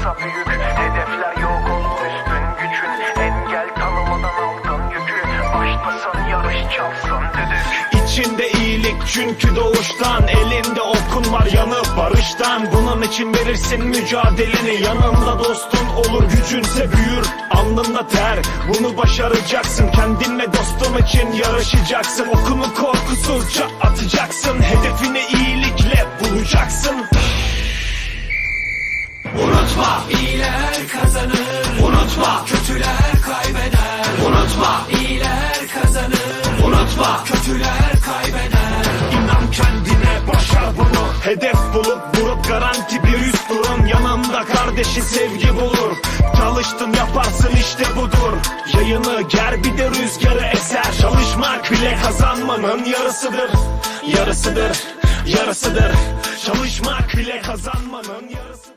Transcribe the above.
kısa büyük Hedefler yok olur üstün gücün Engel tanımadan aldın yükü Başlasın yarış çalsın düdük. İçinde iyilik çünkü doğuştan. Elinde okun var yanıp barıştan. Bunun için verirsin mücadeleni. Yanında dostun olur gücünse büyür. Alnında ter bunu başaracaksın. Kendinle dostum için yarışacaksın. Okunu korkusuzca Unutma. İyiler kazanır. Unutma. Kötüler kaybeder. Unutma. İyiler kazanır. Unutma. Kötüler kaybeder. İnan kendine başar bunu. Hedef bulup vurup garanti bir üst durun. Yanında kardeşi sevgi bulur. Çalıştın yaparsın işte budur. Yayını ger bir de rüzgarı eser. Çalışmak bile kazanmanın yarısıdır. Yarısıdır, yarısıdır. Çalışmak bile kazanmanın yarısıdır